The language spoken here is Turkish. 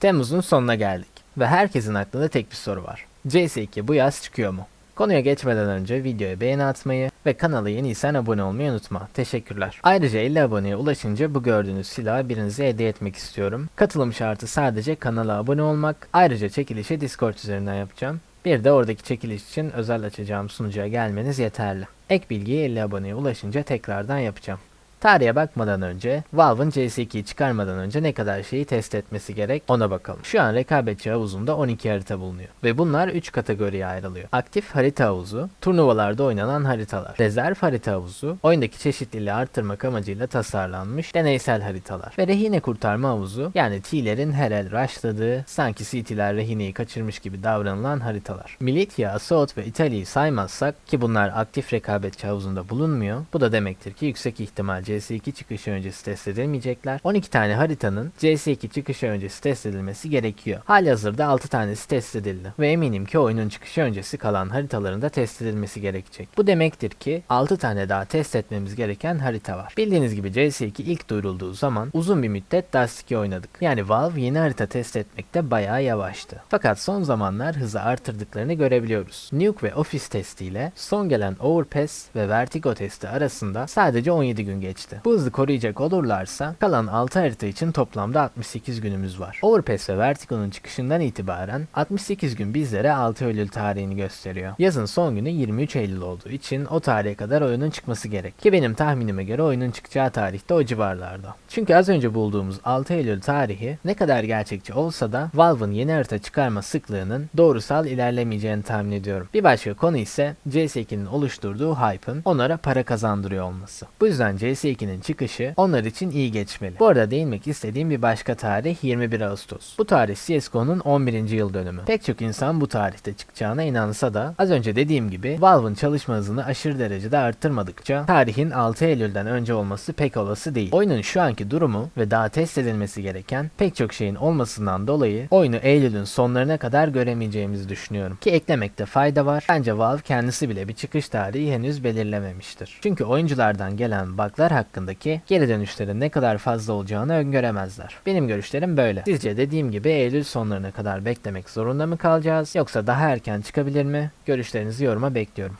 Temmuz'un sonuna geldik ve herkesin aklında tek bir soru var. CS2 bu yaz çıkıyor mu? Konuya geçmeden önce videoya beğeni atmayı ve kanala yeniysen abone olmayı unutma. Teşekkürler. Ayrıca 50 aboneye ulaşınca bu gördüğünüz silahı birinize hediye etmek istiyorum. Katılım şartı sadece kanala abone olmak. Ayrıca çekilişi Discord üzerinden yapacağım. Bir de oradaki çekiliş için özel açacağım sunucuya gelmeniz yeterli. Ek bilgiyi 50 aboneye ulaşınca tekrardan yapacağım. Tarihe bakmadan önce Valve'ın CS2'yi çıkarmadan önce ne kadar şeyi test etmesi gerek ona bakalım. Şu an rekabetçi havuzunda 12 harita bulunuyor ve bunlar 3 kategoriye ayrılıyor. Aktif harita havuzu, turnuvalarda oynanan haritalar. Rezerv harita havuzu, oyundaki çeşitliliği arttırmak amacıyla tasarlanmış deneysel haritalar. Ve rehine kurtarma havuzu, yani T'lerin her el rushladığı, sanki CT'ler rehineyi kaçırmış gibi davranılan haritalar. Militia, Assault ve İtalya'yı saymazsak ki bunlar aktif rekabetçi havuzunda bulunmuyor, bu da demektir ki yüksek ihtimal CS2 çıkışı öncesi test edilmeyecekler. 12 tane haritanın CS2 çıkışı öncesi test edilmesi gerekiyor. Halihazırda 6 tanesi test edildi ve eminim ki oyunun çıkışı öncesi kalan haritaların da test edilmesi gerekecek. Bu demektir ki 6 tane daha test etmemiz gereken harita var. Bildiğiniz gibi CS2 ilk duyurulduğu zaman uzun bir müddet Dust 2 oynadık. Yani Valve yeni harita test etmekte bayağı yavaştı. Fakat son zamanlar hızı artırdıklarını görebiliyoruz. Nuke ve Office testiyle son gelen Overpass ve Vertigo testi arasında sadece 17 gün geçti. Bu hızı koruyacak olurlarsa kalan 6 harita için toplamda 68 günümüz var. Overpass ve Vertigo'nun çıkışından itibaren 68 gün bizlere 6 Eylül tarihini gösteriyor. Yazın son günü 23 Eylül olduğu için o tarihe kadar oyunun çıkması gerek. Ki benim tahminime göre oyunun çıkacağı tarihte o civarlarda. Çünkü az önce bulduğumuz 6 Eylül tarihi ne kadar gerçekçi olsa da Valve'ın yeni harita çıkarma sıklığının doğrusal ilerlemeyeceğini tahmin ediyorum. Bir başka konu ise CS2'nin oluşturduğu hype'ın onlara para kazandırıyor olması. Bu yüzden CS2'nin çıkışı onlar için iyi geçmeli. Bu arada değinmek istediğim bir başka tarih 21 Ağustos. Bu tarih CSGO'nun 11. yıl dönümü. Pek çok insan bu tarihte çıkacağına inansa da az önce dediğim gibi Valve'ın çalışma hızını aşırı derecede arttırmadıkça tarihin 6 Eylül'den önce olması pek olası değil. Oyunun şu anki durumu ve daha test edilmesi gereken pek çok şeyin olmasından dolayı oyunu Eylül'ün sonlarına kadar göremeyeceğimizi düşünüyorum. Ki eklemekte fayda var. Bence Valve kendisi bile bir çıkış tarihi henüz belirlememiştir. Çünkü oyunculardan gelen bug'lar hakkındaki geri dönüşlerin ne kadar fazla olacağını öngöremezler. Benim görüşlerim böyle. Sizce dediğim gibi Eylül sonlarına kadar beklemek zorunda mı kalacağız yoksa daha erken çıkabilir mi? Görüşlerinizi yoruma bekliyorum.